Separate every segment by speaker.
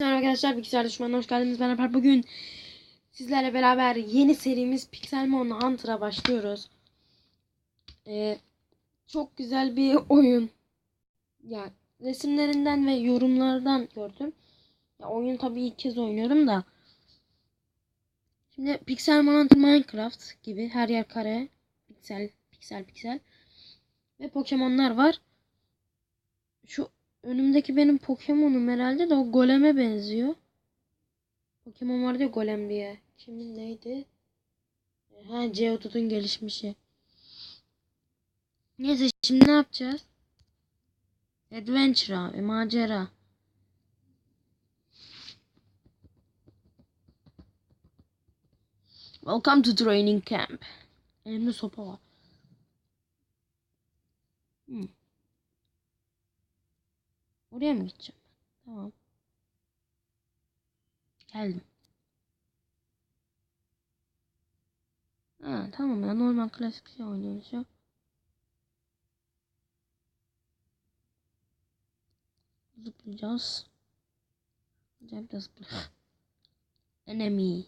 Speaker 1: Merhaba arkadaşlar. Bilgisayar düşmanına hoş geldiniz. Ben Alper. Bugün sizlerle beraber yeni serimiz Pixelmon Hunter'a başlıyoruz. Ee, çok güzel bir oyun. Ya resimlerinden ve yorumlardan gördüm. Ya oyun tabii ilk kez oynuyorum da. Şimdi Pixelmon Hunter Minecraft gibi her yer kare, piksel, piksel, piksel ve Pokemon'lar var. Şu Önümdeki benim Pokemon'um herhalde de o goleme benziyor. Pokemon vardı ya golem diye. Kimin neydi? Ha Geodude'un gelişmişi. Neyse şimdi ne yapacağız? Adventure abi macera. Welcome to training camp. Elimde sopa var. Hmm. Oraya mı gideceğim? Tamam. Geldim. Ha, tamam ya normal klasik şey oynuyoruz ya. Zıplayacağız. Acayip de. Enemy.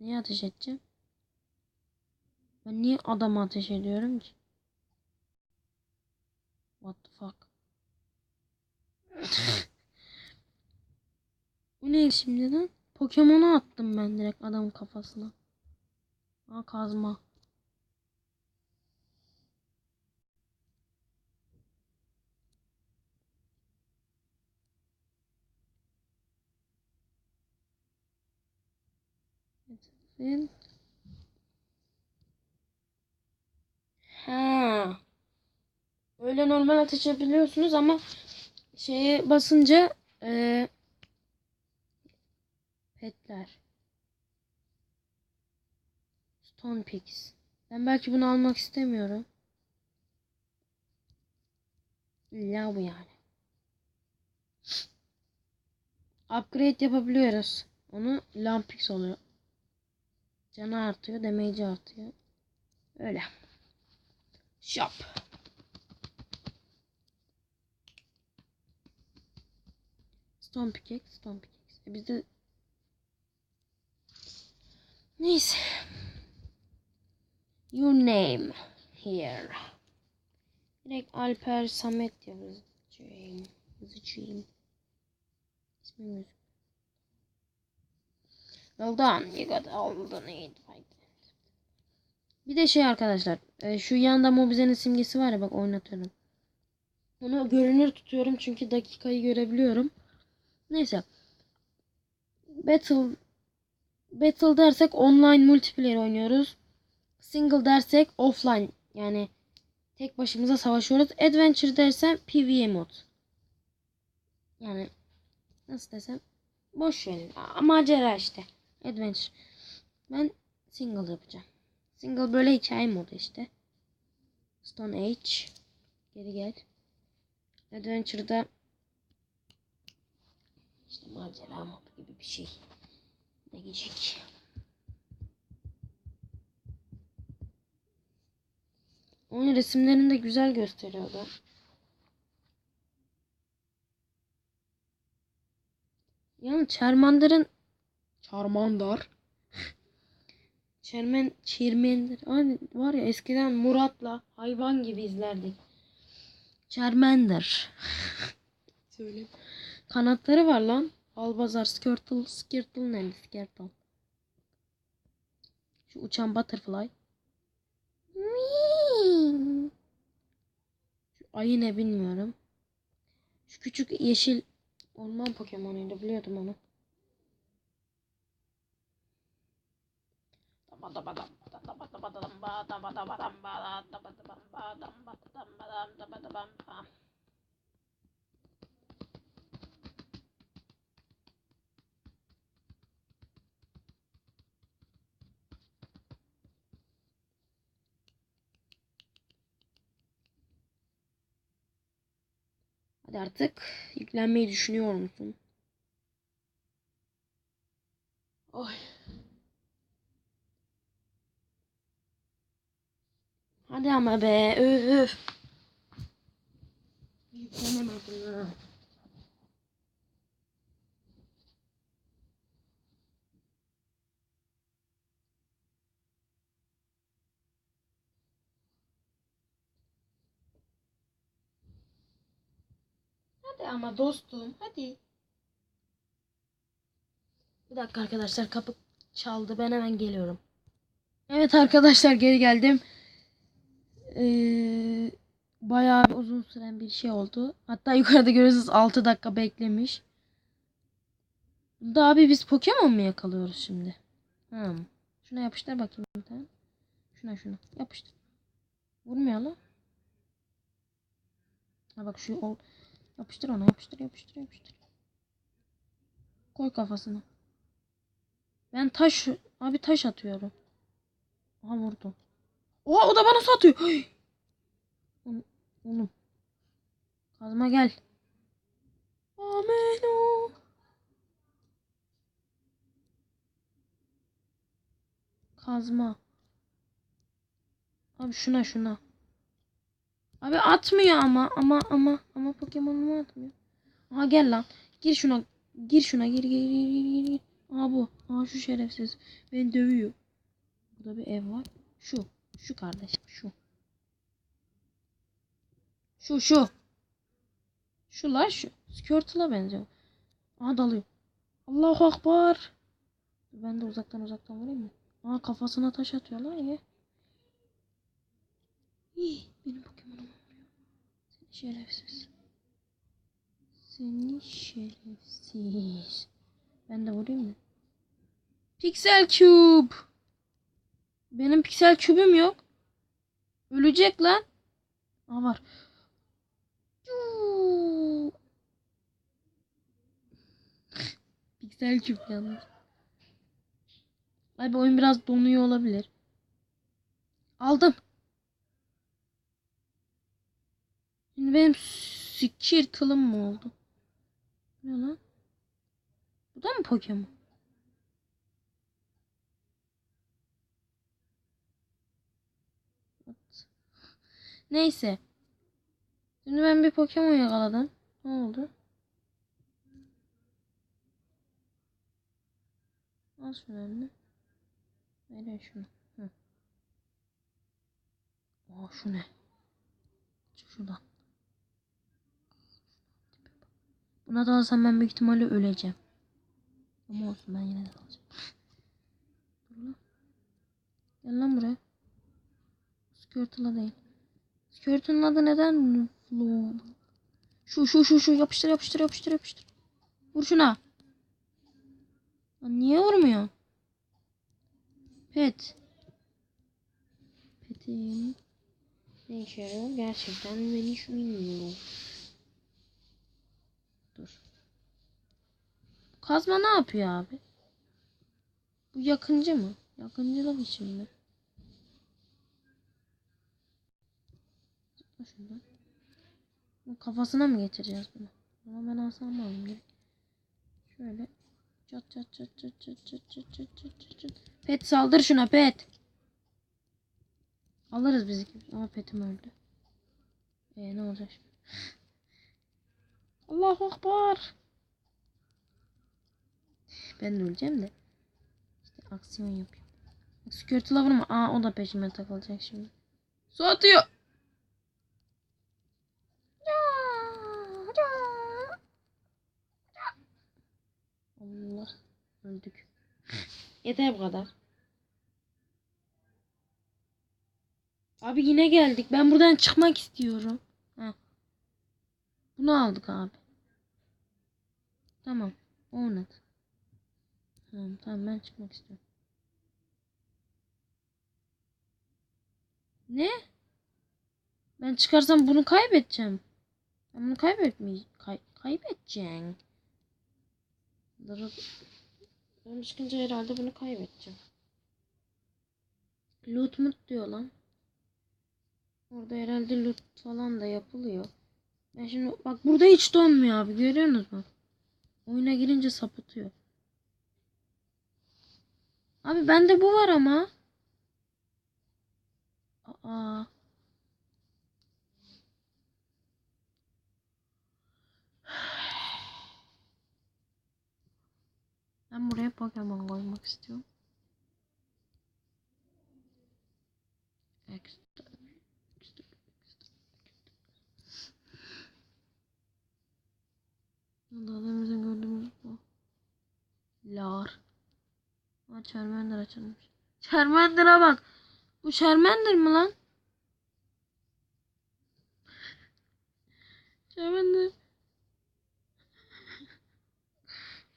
Speaker 1: Neye ateş edeceğim? Ben niye adama ateş ediyorum ki? What the fuck? Bu ne şimdi lan? Pokemon'u attım ben direkt adamın kafasına. Aa kazma. Evet. Ha. Öyle normal ateş edebiliyorsunuz ama şeye basınca e, petler. Stone Pix ben belki bunu almak istemiyorum. İlla bu yani. Upgrade yapabiliyoruz. Onu Lampix oluyor. Canı artıyor damage artıyor. Öyle. Shop Stone pickaxe, stone pickaxe. E bizde Neyse. Your name here. Direkt Alper Samet yazacağım. Yazacağım. İsmim gözüküyor. Well done. You got all the need. Bir de şey arkadaşlar. e, Şu yanda Mobizen'in simgesi var ya bak oynatıyorum. Onu görünür tutuyorum çünkü dakikayı görebiliyorum. Neyse. Battle Battle dersek online multiplayer oynuyoruz. Single dersek offline yani tek başımıza savaşıyoruz. Adventure dersem PvE mod. Yani nasıl desem boş verin. Macera işte. Adventure. Ben single yapacağım. Single böyle hikaye modu işte. Stone Age. Geri gel. Adventure'da işte macera modu gibi bir şey. Ne geçik. Onun resimlerini de güzel gösteriyordu. Yani Charmander'ın Charmander Çermen, Çirmender hani var ya eskiden Murat'la hayvan gibi izlerdik. Charmander. Söyle. Kanatları var lan. Albazar, Skirtle, Skirtle ne? Skirtle. Şu uçan butterfly. Şu ayı ne bilmiyorum. Şu küçük yeşil orman Pokemon'uydu biliyordum onu. Artık yüklenmeyi düşünüyor musun? Oy. Hadi ama be. Öf. Yüklenemedim ha. Hadi ama dostum hadi. Bir dakika arkadaşlar kapı çaldı. Ben hemen geliyorum. Evet arkadaşlar geri geldim. Ee, bayağı uzun süren bir şey oldu. Hatta yukarıda görüyorsunuz 6 dakika beklemiş. Burada abi biz Pokemon mu yakalıyoruz şimdi? Hmm. Şuna yapıştır bakayım bir tane. Şuna şuna yapıştır. Vurmuyor lan. Ha bak şu. Yapıştır ona yapıştır yapıştır yapıştır. Koy kafasına. Ben taş abi taş atıyorum. Aha vurdu. Oha o da bana satıyor. Hey! Oğlum. Kazma gel. Ameno. Kazma. Abi şuna şuna. Abi atmıyor ama ama ama ama Pokemon'umu atmıyor. Aha gel lan. Gir şuna. Gir şuna. Gir gir gir gir gir. Aa bu. Aa şu şerefsiz. Beni dövüyor. Burada bir ev var. Şu. Şu kardeşim. Şu. Şu şu. Şu la şu. Skirtle'a benziyor. Aha dalıyor. Allahu Akbar. Ben de uzaktan uzaktan vurayım mı? Aa kafasına taş atıyorlar ya. Hii, benim Pokemon'um şerefsiz. Seni şerefsiz. Ben de vurayım mı? Pixel Cube. Benim Pixel Cube'üm yok. Ölecek lan. Aa var. Pixel Cube yalnız. Abi oyun biraz donuyor olabilir. Aldım. Şimdi benim sikir tılım mı oldu? Ne lan? Bu da mı Pokemon? Neyse. Şimdi ben bir Pokemon yakaladım. Ne oldu? Al şunu eline. Ver şunu. Hı. Aa şu ne? Şuradan. Buna da alsam ben büyük ihtimalle öleceğim. Ama olsun ben yine de alacağım. Dur lan. Gel lan buraya. Skirtle'a değil. Skirtle'ın adı neden Flo? Şu şu şu şu yapıştır yapıştır yapıştır yapıştır. Vur şuna. Lan niye vurmuyor? Pet. Petim. Ne işe yarıyor? Gerçekten ben hiç bilmiyorum. Kazma ne yapıyor abi? Bu yakıncı mı? Yakıncılık için mi? Şuradan. Bu kafasına mı getireceğiz bunu? Ama ben alsam alayım direkt. Şöyle. Çat çat çat çat çat çat çat çat çat çat çat. Pet saldır şuna pet. Alırız biz ikimiz. Ama petim öldü. Ee ne olacak şimdi? Allahu Akbar. Ben de öleceğim de. İşte aksiyon yapıyorum. Skirtle'a vurma. Aa o da peşime takılacak şimdi. Su atıyor. Allah. Öldük. Yeter bu kadar. Abi yine geldik. Ben buradan çıkmak istiyorum. Heh. Bunu aldık abi. Tamam. Oynat. Tamam, tamam ben çıkmak istiyorum. Ne? Ben çıkarsam bunu kaybedeceğim. Ben bunu kaybetmeyeceğim. Kay kaybedeceğim. Ben çıkınca herhalde bunu kaybedeceğim. Loot mut diyor lan. Orada herhalde loot falan da yapılıyor. Ben şimdi bak burada hiç donmuyor abi görüyorsunuz mu? Oyuna girince sapıtıyor. Abi bende bu var ama. Aa. Ben buraya Pokemon koymak istiyorum. Extra. extra, extra. Daha demin gördüğümüz bu. Lar. Ha Charmander açılmış. Charmander'a bak. Bu Charmander mi lan? Charmander.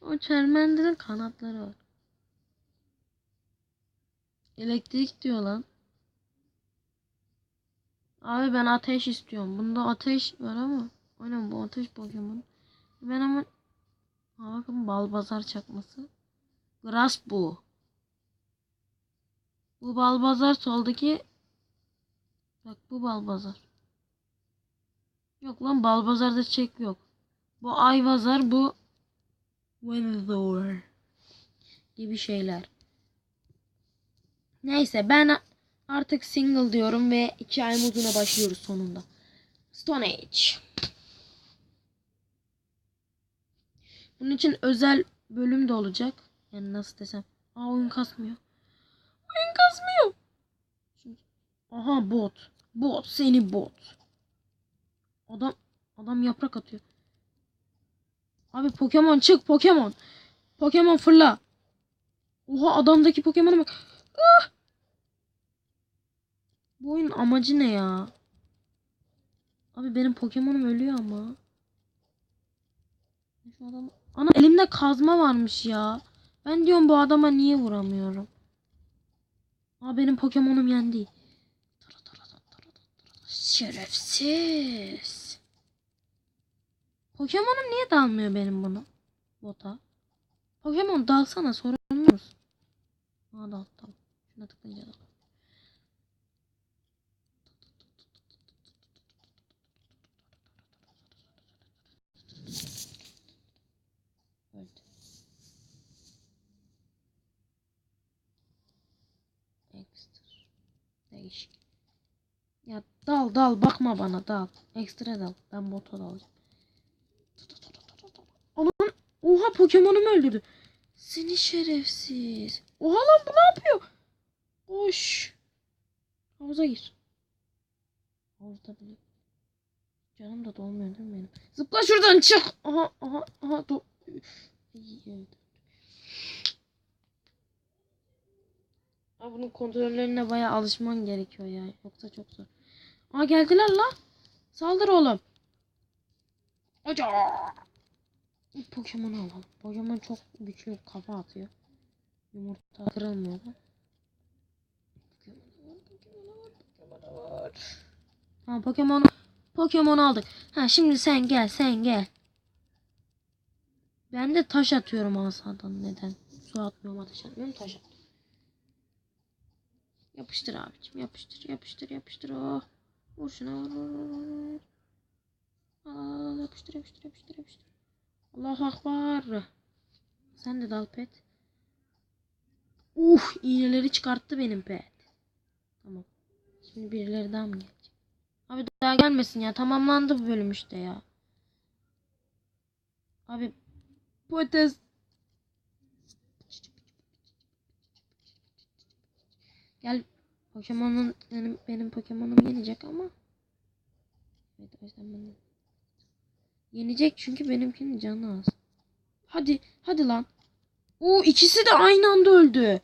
Speaker 1: O Charmander'ın kanatları var. Elektrik diyor lan. Abi ben ateş istiyorum. Bunda ateş var ama. Aynen bu ateş Pokemon. Ben ama Ha bakın balbazar çakması. Grass bu. Bu balbazar soldaki Bak bu balbazar. Yok lan balbazarda çek yok. Bu ayvazar bu Weather gibi şeyler. Neyse ben artık single diyorum ve iki ay moduna başlıyoruz sonunda. Stone Age. Bunun için özel bölüm de olacak. Yani nasıl desem. Aa oyun kasmıyor. Kasmıyor. Şimdi, aha bot. Bot seni bot. Adam adam yaprak atıyor. Abi Pokemon çık Pokemon. Pokemon fırla. Oha adamdaki Pokemon'a bak. Ah! Bu oyunun amacı ne ya? Abi benim Pokemon'um ölüyor ama. Adam... Ana elimde kazma varmış ya. Ben diyorum bu adama niye vuramıyorum? Aa benim Pokemon'um yendi. Şerefsiz. Pokemon'um niye dalmıyor benim bunu? Bota. Pokemon dalsana sorumluyuz. Aa dal tamam. Şuna tıklayınca dal. Öldü. Ekstra. Değişik. Ya dal dal bakma bana dal. Ekstra dal. Ben bota dalacağım. Aman oha Pokemon'umu öldürdü. Seni şerefsiz. Oha lan bu ne yapıyor? Koş. Havuza gir. Havuzda bile. Canım da dolmuyor değil mi benim? Zıpla şuradan çık. Aha aha aha. Do evet. Abi bunun kontrollerine bayağı alışman gerekiyor ya. Yoksa çok zor. Aa geldiler la. Saldır oğlum. Hoca. Pokemon alalım. Pokemon çok güçlü kafa atıyor. Yumurta kırılmıyor da. Ha Pokemon Pokemon aldık. Ha şimdi sen gel sen gel. Ben de taş atıyorum asadan neden? Su atmıyorum ateş atmıyorum taş atıyorum. Yapıştır abicim yapıştır yapıştır yapıştır oh. Vur şuna vur vur vur. Aa, yapıştır yapıştır yapıştır yapıştır. Allahu akbar. Sen de dal pet. Uh iğneleri çıkarttı benim pet. Tamam. Şimdi birileri daha mı gelecek? Abi daha gelmesin ya. Tamamlandı bu bölüm işte ya. Abi patates. Gel Pokemon'un benim, benim Pokemon'um yenecek ama. Evet o yüzden ben de- Yenecek çünkü benimkinin canı az. Hadi hadi lan. O ikisi de aynı anda öldü.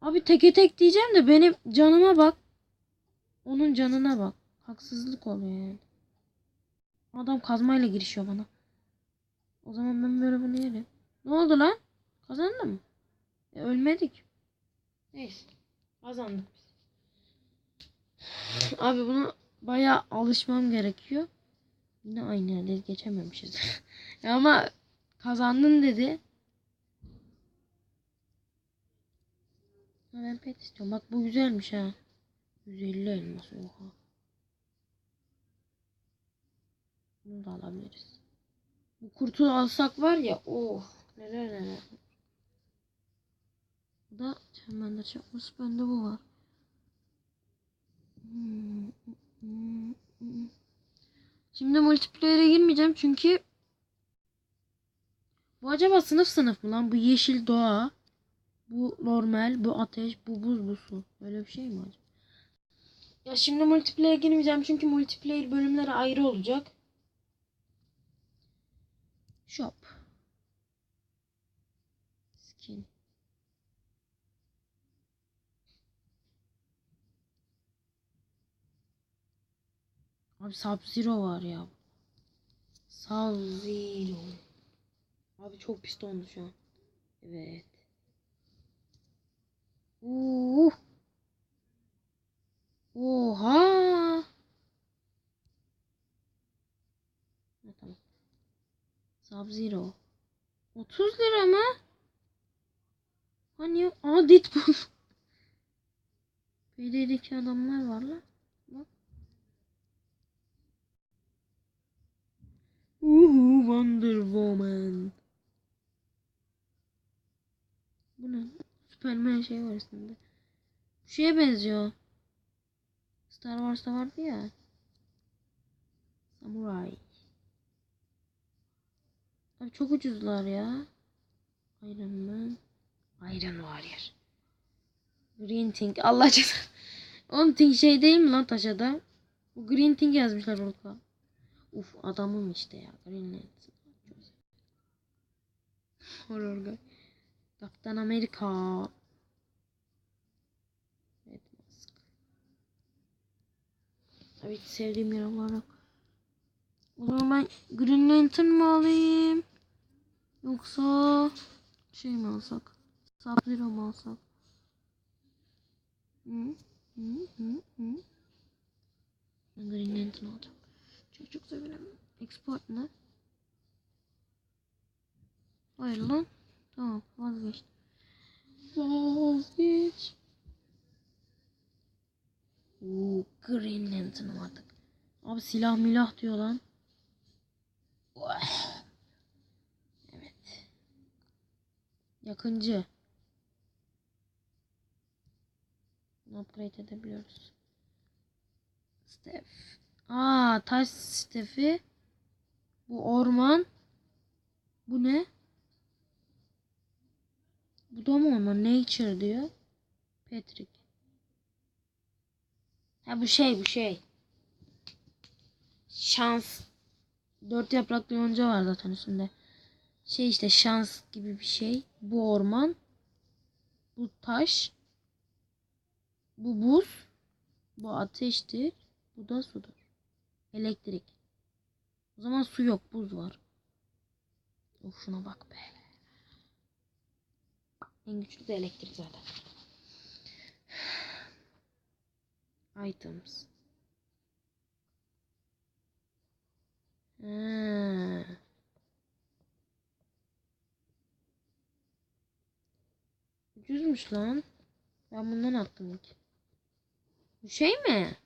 Speaker 1: Abi teke tek diyeceğim de benim canıma bak. Onun canına bak. Haksızlık oluyor yani. Adam kazmayla girişiyor bana. O zaman ben böyle bunu yerim. Ne oldu lan? Kazandın mı? E, ölmedik. Neyse. Kazandık biz. Abi bunu bayağı alışmam gerekiyor. Yine aynı yerleri geçememişiz. Ya Ama kazandın dedi. Ben pet istiyorum. Bak bu güzelmiş ha. 150 elmas oha. Bunu da alabiliriz. Bu kurtu alsak var ya oh neler neler. Da çemende çakması bende bu var. Şimdi multiplayer'e girmeyeceğim çünkü bu acaba sınıf sınıf mı lan? Bu yeşil doğa. Bu normal, bu ateş, bu buz, bu su. Öyle bir şey mi acaba? Ya şimdi multiplayer'e girmeyeceğim çünkü multiplayer bölümleri ayrı olacak. Shop. Skin. Abi Sub-Zero var ya. Sub-Zero. Abi çok pis oldu şu an. Evet. Uh. Oha. Ha, tamam. Sub-Zero. 30 lira mı? Hani aa Deadpool. PD'deki adamlar var lan. Bak. Uhu Wonder Woman. Bu ne? Superman şey var üstünde. Bu şeye benziyor. Star Wars'ta vardı ya. Samurai. Abi çok ucuzlar ya. Iron Man. Iron Warrior. Green Thing. Allah cezanı. Oğlum Thing şey değil mi lan taşada? Bu Green Thing yazmışlar orada. Uf adamım işte ya. Green Lantern. Horror guy. Kaptan Amerika. Red Mask. Tabii hiç sevdiğim yer olarak. O zaman ben Green Lantern mı alayım? Yoksa şey mi alsak? Sub-Zero mu alsak? Hı? Hı? Hı? Hı? Ben Green Lantern alacağım. Çok çok. Export ne? Hayır lan. Tamam vazgeçtim. Vazgeç. Oo, Green Lantern aldık. Abi silah milah diyor lan. Evet. Yakıncı. Upgrade edebiliyoruz. Steph. Aa taş Steph'i. Bu orman. Bu ne? Bu da mı orman? Nature diyor. Patrick. Ha bu şey bu şey. Şans. Dört yapraklı yonca var zaten üstünde. Şey işte şans gibi bir şey. Bu orman. Bu taş. Bu buz. Bu ateştir. Bu da sudur. Elektrik. O zaman su yok buz var. Of şuna bak be. En güçlü de elektrik zaten. Items. Ha. Ucuzmuş lan. Ben bundan attım ilk. Bu şey mi?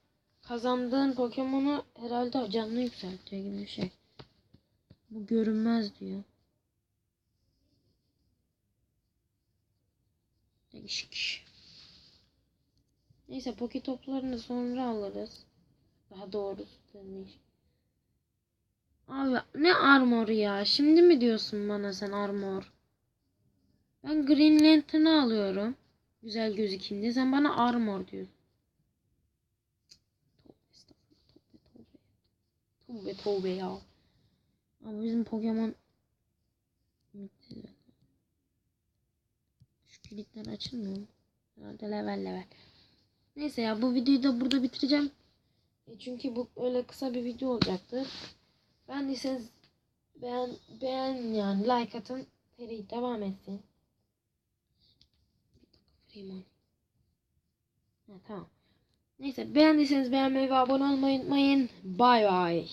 Speaker 1: Kazandığın Pokemon'u herhalde canlı yükseltiyor gibi bir şey. Bu görünmez diyor. Değişik. Neyse poke toplarını sonra alırız. Daha doğrusu demiş. Abi ne armor ya? Şimdi mi diyorsun bana sen armor? Ben Green Lantern'ı alıyorum. Güzel gözükeyim diye. Sen bana armor diyorsun. Tövbe estağfurullah. Tövbe tövbe. Tövbe ya. Ama bizim Pokemon. Şu kilitler açılmıyor? Herhalde level level. Neyse ya bu videoyu da burada bitireceğim. E çünkü bu öyle kısa bir video olacaktı. Beğendiyseniz beğen, beğen yani like atın. Seri devam etsin. Bir dakika free money. Ha, tamam. Neyse beğendiyseniz beğenmeyi ve abone olmayı unutmayın. Bay bay.